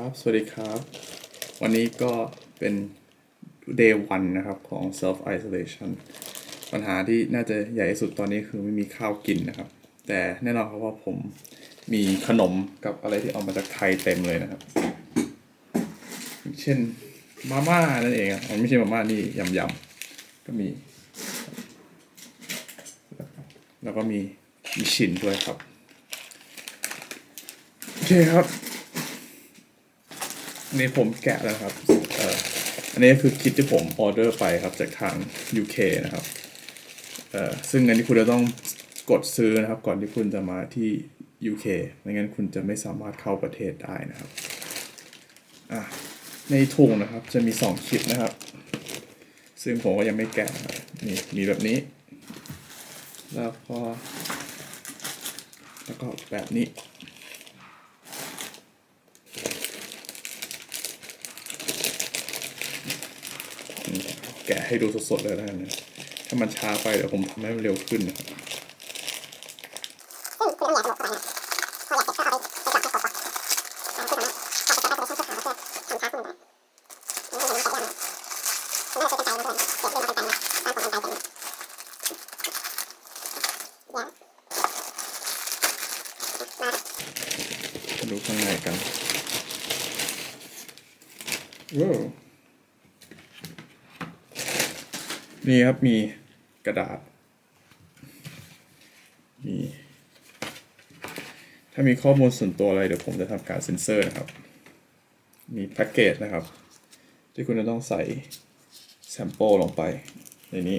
ครับ สวัสดีครับ วันนี้ก็เป็น day one นะครับของ self isolation ปัญหาที่น่าจะใหญ่ที่สุดตอนนี้คือไม่มีข้าวกินนะครับ แต่แน่นอนครับว่าผมมีขนมกับอะไรที่เอามาจากไทยเต็มเลยนะครับ เช่นมาม่านั่นเองอะมันไม่ใช่มาม่านี่ยำยำๆก็มี แล้วก็มีมีชินด้วยครับ โอเคครับ นนี้ผมแกะแล้วครับเอ่ออันนี้คือคิดที่ผมออเดอร์ไปครับจากทาง UK นะครับเอ่อซึ่งอันนี้คุณจะต้องกดซื้อนะครับ ก่อนที่คุณจะมาที่ UK ไม่งั้นคุณจะไม่สามารถเข้าประเทศได้นะครับอะในถุงนะครับจะมี2คิดนะครับ ซึ่งผมก็ยังไม่แกะนี่มีแบบนี้ แล้วก็แล้วก็แบบนี้ แกะให้ดูสดๆเลยแล้วกันนะถ้ามันช้าไปเดี๋ยวผมทำให้มันเร็วขึ้นนะครับซึ่งคุณต้องไห้ครบก่อนอ่าคือตอนนั้นอือทำทาสก์มันนะมันก็จะไม่ใส่ยากมันก็จะใช้ใจมันด้วยเก็บเรื่องเอาไปกันนะตามของมันไปกันนะเดี๋ยวมามาดูข้างในกันว้าว นี่ครับมีกระดาษมีถ้ามีข้อมูลส่วนตัวอะไรเดี๋ยวผมจะทำการเซ็นเซอร์นะครับ มีแพ็กเกจนะครับ ที่คุณจะต้องใส่แซมเปิลลงไปในนี้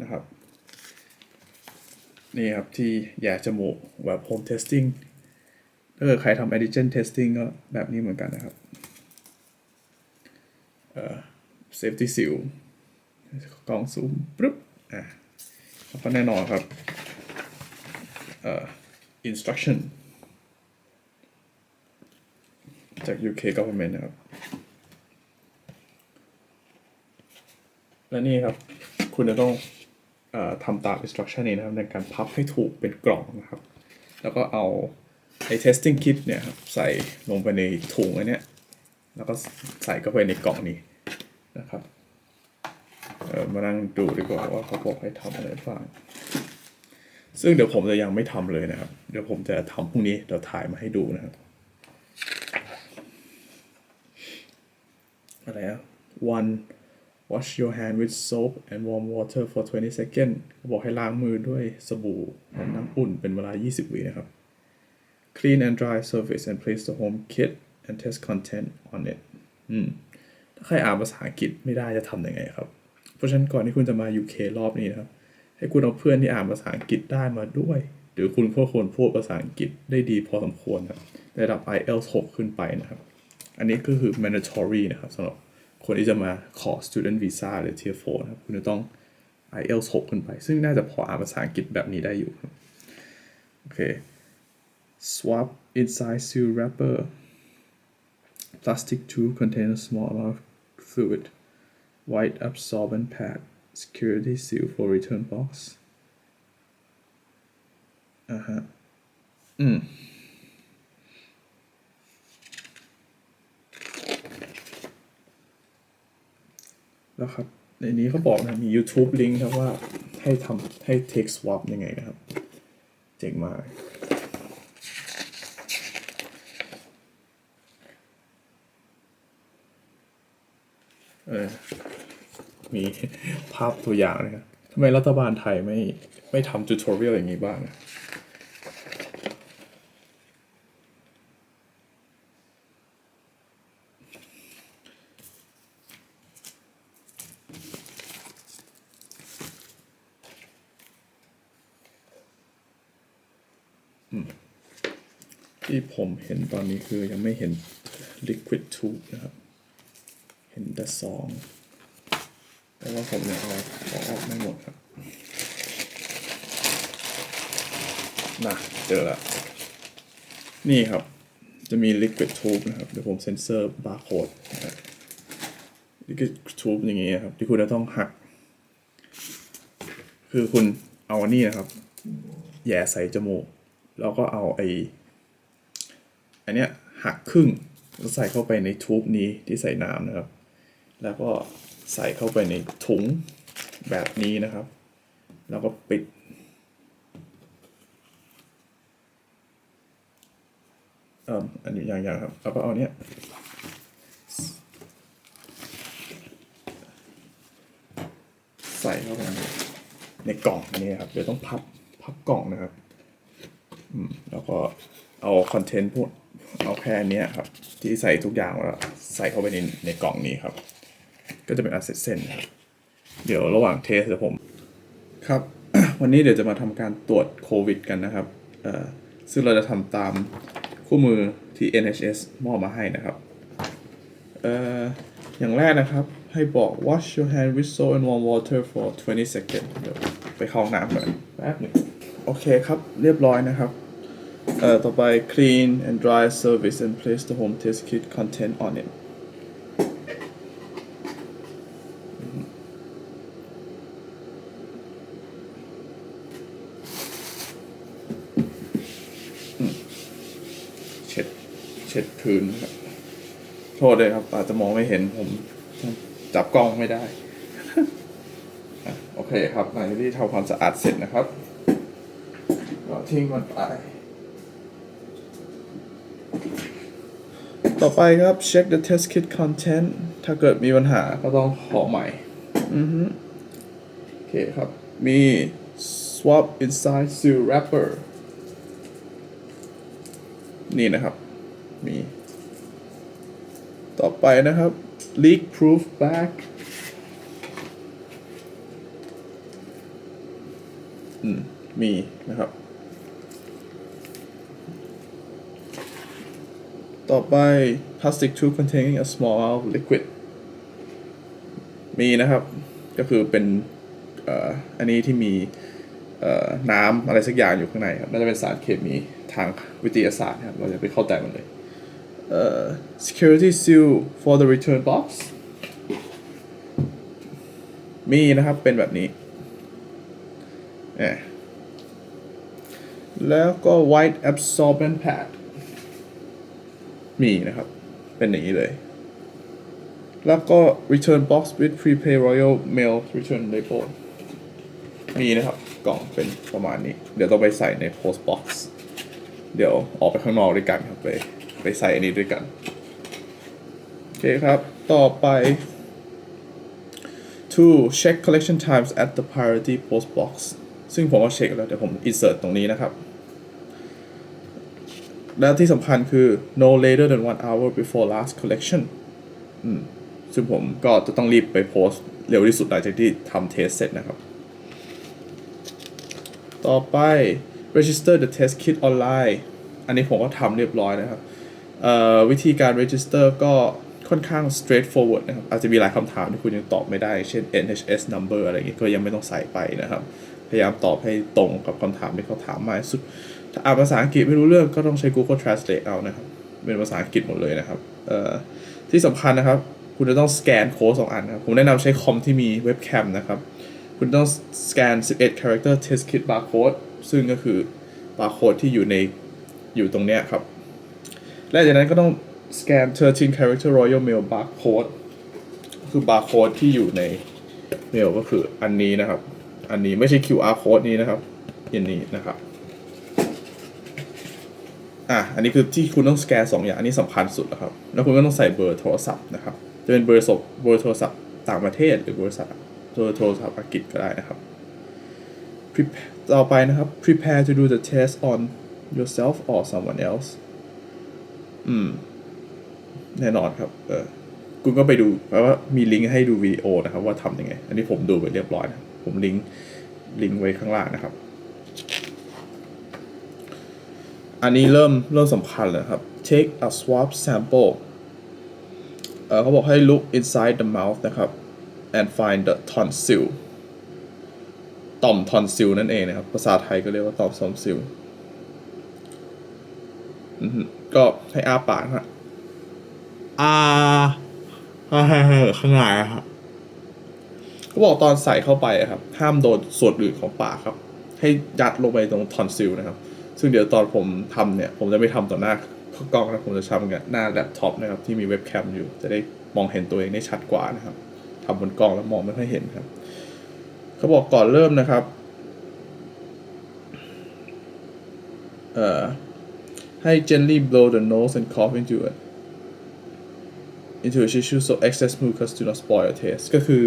นะครับ นี่ครับที่แย่จมูกแบบ home testing ถ้าเกิดใครทำ antigen testing ก็แบบนี้เหมือนกันนะครับ เอ่อ safety seal กล้องซูมปึ๊บอะแล้วก็แน่นอนครับเอ่อ instruction จาก UK government นะครับ และนี่ครับ คุณจะต้องอทำตาม instruction นี้นะครับ ในการพับให้ถูกเป็นกล่องนะครับ แล้วก็เอาไอ้ testing kit เนี่ยครับ ใส่ลงไปในถุงอันเนี้ย แล้วก็ใส่เข้าไปในกล่องนี้ นะครับเออมานั่งดูดีกว่าว่าเขาบอกให้ทำอะไรบ้างซึ่งเดี๋ยวผมจะยังไม่ทำเลยนะครับ เดี๋ยวผมจะทำพรุ่งนี้เดี๋ยวถ่ายมาให้ดูนะครับ อะไรอะ one wash your hand with soap and warm water for 20 seconds บอกให้ล้างมือด้วยสบู่และน้ำอุ่นเป็นเวลา 20 วินะครับ clean and dry surface and place the home kit and test content on it อืม ถ้าใครอ่านภาษาอังกฤษไม่ได้จะทำยังไงครับ เพราะฉะนั้นก่อนที่คุณจะมา UK รอบนี้นะครับ ให้คุณเอาเพื่อนที่อ่านภาษาอังกฤษได้มาด้วย หรือคุณก็ควรพูดภาษาอังกฤษได้ดีพอสมควรครับระดับ IELTS 6 ขึ้นไปนะครับ อันนี้ก็คือ mandatory นะครับสำหรับคนที่จะมาขอ student visa หรือ tier 4นะครับ คุณจะต้อง IELTS 6 ขึ้นไป ซึ่งน่าจะพออ่านภาษาอังกฤษแบบนี้ได้อยู่โอเค swab inside seal wrapper plastic tube contains a small amount of fluid white absorbent pad security seal for return box อ่าฮะ อืม แล้วครับ ในนี้เขาบอกนะ มี YouTube ลิงก์ครับว่าให้ทำให้ take swap ยังไงนะครับ เจ๋งมาก เออมีภาพตัวอย่างนะครับทำไมรัฐบาลไทยไม่ไม่ทำ tutorial อย่างนี้บ้างอะที่ผมเห็นตอนนี้คือยังไม่เห็น liquid tube นะครับ เห็นแต่ซองแต่ว่าผมเนี่ยเอาเอาออกไม่หมดครับน่ะเจอละนี่ครับ จะมี liquid tube นะครับ เดี๋ยวผมเซ็นเซอร์บาร์โค้ดนะครับ liquid tube อย่างงี้นะครับ ที่คุณจะต้องหัก คือคุณเอาอันนี้นะครับแย่ใส่จมูก แล้วก็เอาไออันเนี้ยหักครึ่งแล้วใส่เข้าไปในทูบนี้ที่ใส่น้ำนะครับ แล้วก็ใส่เข้าไปในถุงแบบนี้นะครับ แล้วก็ปิดอ่ออันนี้อย่างๆครับแล้วก็เอาเนี้ยใส่เข้าไปในในกล่องอันนี้ครับ เดี๋ยวต้องพับพับกล่องนะครับอืมแล้วก็เอาคอนเทนต์พวกเอาแค่นี้ครับ ที่ใส่ทุกอย่างแล้วใส่เข้าไปในในกล่องนี้ครับ ก็จะเป็นอาเซทเซนเดี๋ยวระหว่างเทสเดี๋ยวผม ครับ วันนี้เดี๋ยวจะมาทำการตรวจโควิดกันนะครับ ซึ่งเราจะทำตามคู่มือที่ NHS มอบมาให้นะครับอย่างแรกนะครับ ให้บอก wash your hand with soap and warm water for 20 seconds เดี๋ยวไปเข้าห้องน้ำก่อนแป๊บหนึงโอเคครับ เรียบร้อยนะครับต่อไป clean and dry service and place the home test kit content on it เช็ด เช็ดพื้นครับโทษเลยครับ อาจจะมองไม่เห็นผม จับกล้องไม่ได้อะโอเคครับหลังจากที่ทำความสะอาดเสร็จนะครับ ก็ทิ้งมันไป ต่อไปครับ check the test kit content ถ้าเกิดมีปัญหาก็ต้องขอใหม่ อือฮึโอเคครับ มี swap inside seal wrapper นี่นะครับ มี ต่อไปนะครับ leak proof bag มีนะครับ ต่อไป plastic tube containing a small amount of liquid มีนะครับ ก็คือเป็นอ,อันนี้ที่มีน้ำอะไรสักอย่างอยู่ข้างในครับ น่าจะเป็นสารเคมีทางวิทยาศาสตร์ครับ เราจะไปเข้าใจมันเลย เอ่อ security seal for the return box มีนะครับเป็นแบบนี้เอ่อแล้วก็ white absorbent pad มีนะครับ เป็นอย่างนี้เลย แล้วก็ return box with prepaid royal mail return label มีนะครับ กล่องเป็นประมาณนี้ เดี๋ยวต้องไปใส่ใน post box เดี๋ยวออกไปข้างนอกด้วยกันครับไป ไปใส่อันนี้ด้วยกัน โอเคครับ ต่อไป to check collection times at the priority post box ซึ่งผมก็เช็คแล้ว เดี๋ยวผม insert ตรงนี้นะครับ และที่สำคัญคือ no later than one hour before last collection ซึ่งผมก็จะต้องรีบไปโพสต์เร็วที่สุดหลังจากที่ทำเทสเสร็จนะครับ ต่อไป register the test kit online อันนี้ผมก็ทำเรียบร้อยนะครับ วิธีการ register ก็ค่อนข้าง straightforward นะครับ อาจจะมีหลายคำถามที่คุณยังตอบไม่ได้ เช่น NHS number อะไรอย่างงี้ยก็ยังไม่ต้องใส่ไปนะครับ พยายามตอบให้ตรงกับคำถามที่เขาถามมาสุด ถ้าอ่านภาษาอังกฤษไม่รู้เรื่องก็ต้องใช้ Google Translate เอานะครับ เป็นภาษาอังกฤษหมดเลยนะครับที่สำคัญนะครับ คุณจะต้องสแกนโค้ดสองอันนะครับ ผมแนะนำใช้คอมที่มีเว็บแคมนะครับ คุณต้องสแกน 11 character test kit barcode ซึ่งก็คือ barcode ที่อยู่ในอยู่ตรงเนี้ยครับ และจากนั้นก็ต้องสแกน 13 character royal mail barcode คือ barcode ที่อยู่ในเมลก็คืออันนี้นะครับ อันนี้ไม่ใช่ QR code นี้นะครับอันนี้นะครับอะอันนี้คือที่คุณต้องสแกนสองอย่างอันนี้สำคัญสุดนะครับ แล้วคุณก็ต้องใส่เบอร์โทรศัพท์นะครับ จะเป็นเบอร์ศพเบอร์โทรศัพท์ต่างประเทศหรือบริษัทโทรโทรศัพท์อังกฤษก็ได้นะครับ Prep- ต่อไปนะครับ prepare to do the test on yourself or someone else อืม แน่นอนครับ เออ คุณก็ไปดูแปลว่ามีลิงก์ให้ดูวิดีโอนะครับ ว่าทำยังไง อันนี้ผมดูไปเรียบร้อยนะผมลิงก์ลิงก์ไว้ข้างล่างนะครับ อันนี้เริ่มเริ่มสำคัญเลยครับ take a swab sample เออเขาบอกให้ look inside the mouth นะครับ and find the tonsil ต่อม tonsil นั่นเองนะครับ ภาษาไทยก็เรียกว่าต่อม tonsil อือ ก็ให้อ้าปากฮะอาอ่าข้างในอะครับเขาบอกตอนใส่เข้าไปอะครับ ห้ามโดนส่วนอื่นของปากครับ ให้ยัดลงไปตรง tonsil นะครับ ซึ่งเดี๋ยวตอนผมทำเนี่ย ผมจะไม่ทำต่อหน้ากล้องนะผมจะทำกับหน้าแล็ปท็อปนะครับ ที่มีเว็บแคมอยู่จะได้มองเห็นตัวเองได้ชัดกว่านะครับทำบนกล้องแล้วมองไม่ค่อยเห็นครับ เขาบอกก่อนเริ่มนะครับ เอ่อ ให้ gently blow the nose and cough into it into a tissue so excess mucus do not spoil your taste ก็คือ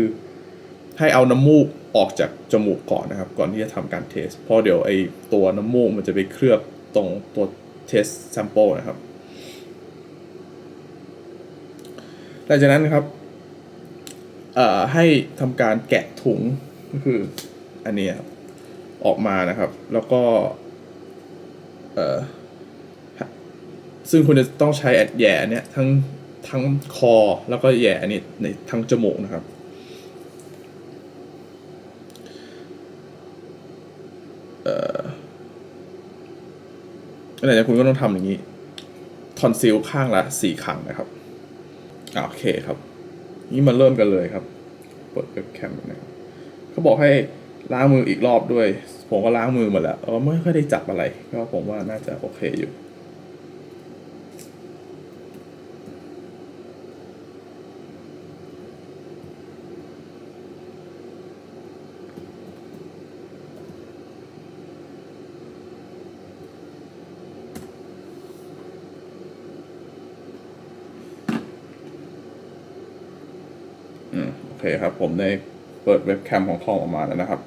ให้เอาน้ำมูกออกจากจมูกก่อนนะครับ ก่อนที่จะทำการเทส เพราะเดี๋ยวไอตัวน้ำมูกมันจะไปเคลือบตรงตัวเทส sample นะครับ หลังจากนั้นนะครับให้ทำการแกะถุงก็คืออันนี้ครับออกมานะครับ แล้วก็เอ่อ ซึ่งคุณจะต้องใช้แอดแหย่เนี่ยทั้งทั้งคอแล้วก็แหย่นนี้ในทั้งจมูกนะครับ เอ่ออะไรจากคุณก็ต้องทำอย่างนี้ทอนซิลข้างละสี่ครั้งนะครับโอเคครับ นี่มาเริ่มกันเลยครับ เปิดเว็บแคมนะครับเขาบอกให้ล้างมืออีกรอบด้วย ผมก็ล้างมือมดแล้วเออไม่ค่อยได้จับอะไร ก็ผมว่าน่าจะโอเคอยู่ อืมโอเคครับ ผมได้เปิ ดเว็บแคมของคอมออกมาแล้วนะครับ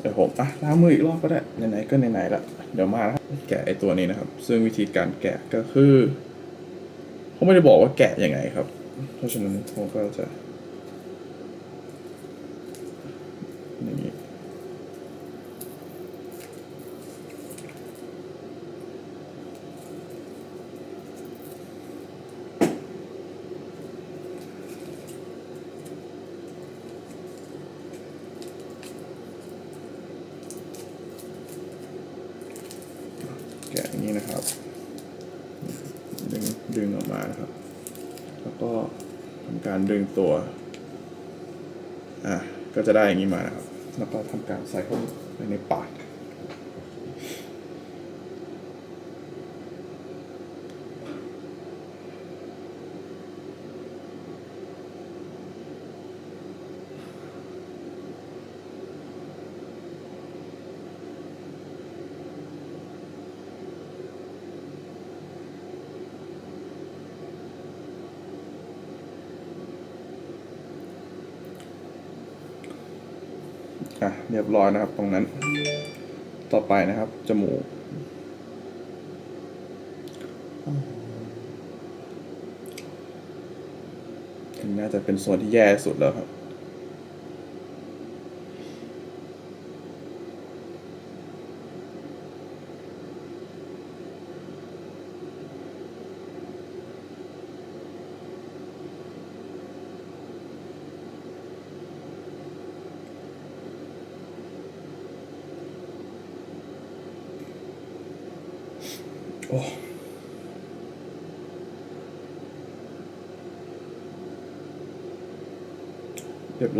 เดี๋ยวผมอะล้างมืออีกรอบก็ได้ ไหนๆก็ไหนๆละเดี๋ยวมานะแกะไอตัวนี้นะครับ ซึ่งวิธีการแกะก็คือเขาไม่ได้บอกว่าแกะยังไงครับ เพราะฉะนั้นผมก็จะอย่างนี้แกะอย่างนี้นะครับ ดึงดึงออกมานะครับ แล้วก็ทำการดึงตัว อะ ก็จะได้อย่างนี้มานะครับแล้วก็ทำการใส่เข้าไปในปาก อะ เรียบร้อยนะครับ ตรงนั้น ต่อไปนะครับ จมูก น่าจะเป็นส่วนที่แย่สุดแล้วครับ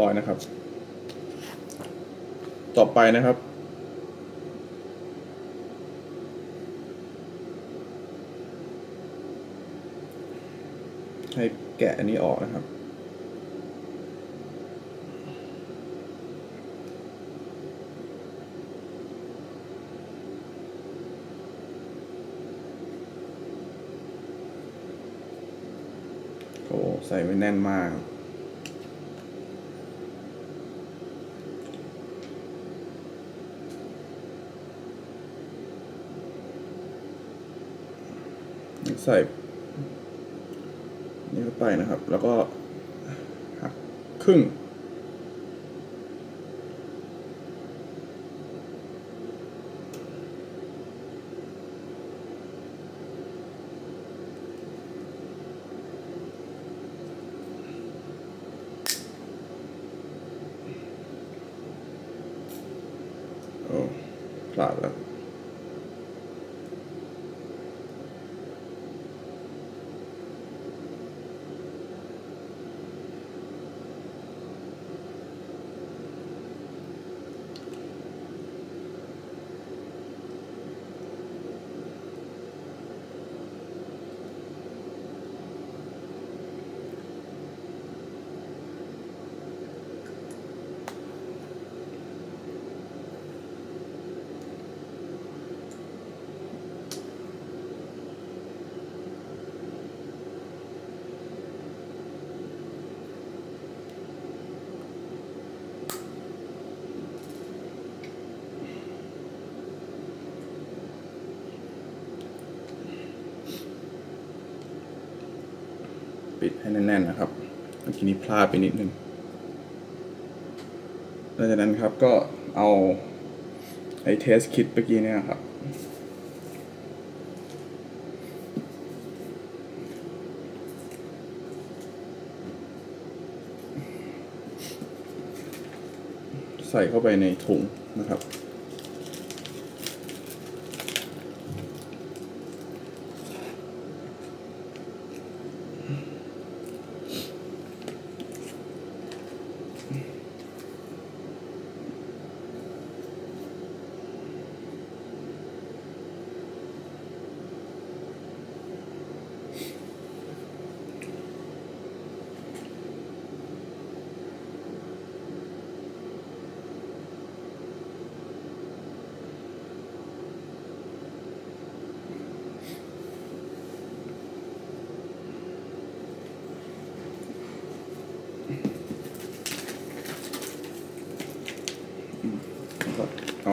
ร้อยนะครับ ต่อไปนะครับ ให้แกะอันนี้ออกนะครับโอ้ใส่ไว้แน่นมาก ใส่นี่เข้าไปนะครับ แล้วก็หักครึ่ง โอ้พลาดแล้ว โปิดให้ แน่นๆนะครับเมื่อกี้นี้พลาดไปนิดนึงหลังจากนั้นครับก็เอาไอ้เทสคิดเมื่อกี้เนี่ยครับ ใส่เข้าไปในถุงนะครับ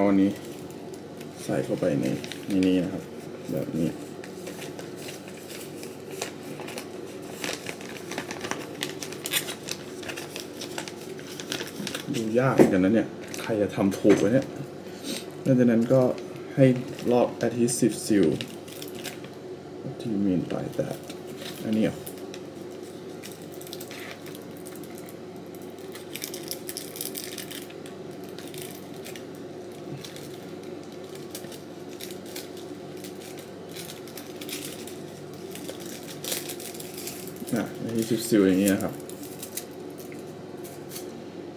อาอันนี้ ใส่เข้าไปในในนี้นะครับ แบบนี้ ดูยากกันนะเนี่ย ใครจะทำถูกวะเนี่ยหลังจากนั้นก็ให้ลอก adhesive seal What do you mean by that อันนี้อะ ในที่ซิลๆอย่างนี้นะครับ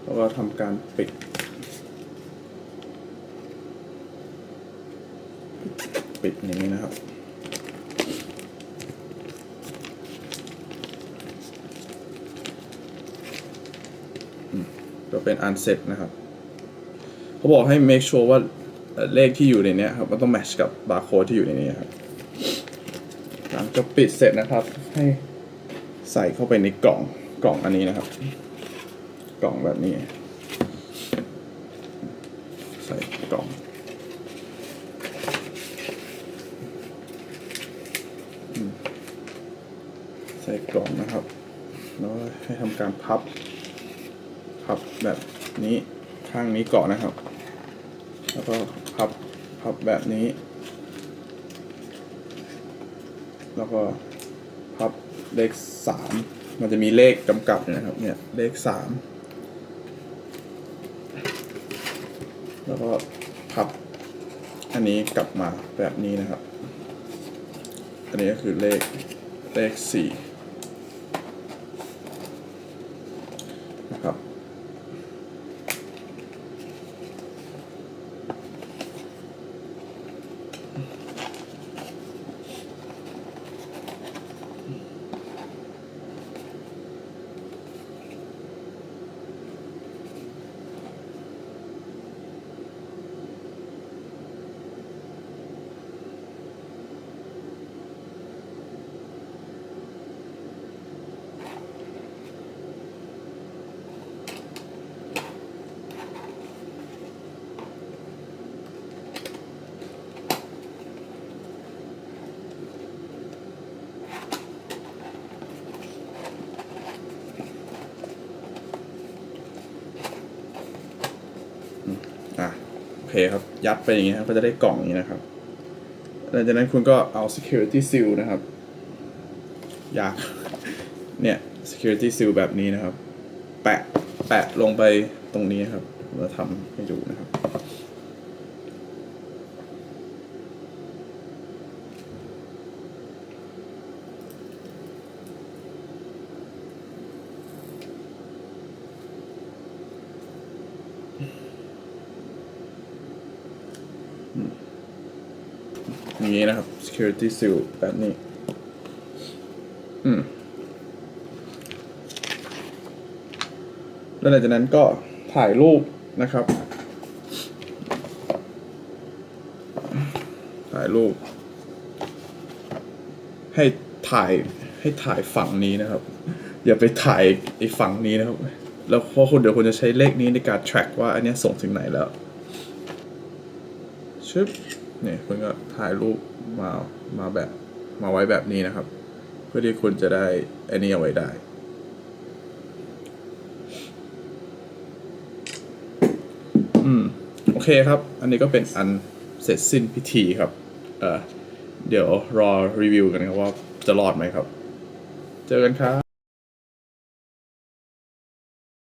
แล้วก็ทำการปิดปิดอย่างนี้นะครับ ก็เป็นอันเสร็จนะครับ เขาบอกให้ make sure ว่าเลขที่อยู่ในนี้ครับ มันต้อง match กับบาร์โค้ดที่อยู่ในนี้ครับหลังจากปิดเสร็จนะครับ ให้ ใส่เข้าไปในกล่องกล่องอันนี้นะครับ กล่องแบบนี้ ใส่กล่องใส่กล่องนะครับแล้วให้ทำการพับ พับแบบนี้ข้างนี้ก่อนนะครับ แล้วก็พับพับแบบนี้ แล้วก็ พับ เลขสามมันจะมีเลขกำกับนะครับ เนี่ย เลขสามแล้วก็พับ อันนี้กลับมาแบบนี้นะครับ อันนี้ก็คือเลขเลขสี่ เคครับ ยัดไปอย่างนี้ครับก็จะได้กล่องอย่างนี้นะครับหลังจากนั้นคุณก็เอา security seal นะครับ อยาก เนี่ย security seal แบบนี้นะครับ แปะ แปะลงไปตรงนี้ครับ เราทำให้ดูนะครับ อย่างนี้นะครับ security seal แบบนี้ อืม แล้วหลังจากนั้นก็ถ่ายรูปนะครับ ถ่ายรูป ให้ถ่ายให้ถ่ายฝั่งนี้นะครับ อย่าไปถ่ายไอ้ฝั่งนี้นะครับ แล้วเพราะคุณเดี๋ยวคุณจะใช้เลขนี้ในการ track ว่าอันนี้ส่งถึงไหนแล้วชึบนี่คุณก็ถ่ายรูป มามาแบบมาไว้แบบนี้นะครับ เพื่อที่คุณจะได้อันนี้เอาไว้ได้ อืม โอเคครับ อันนี้ก็เป็นอันเสร็จสิ้นพิธีครับเออเดี๋ยวรอรีวิวกันครับว่าจะรอดไหมครับ เจอกันครับ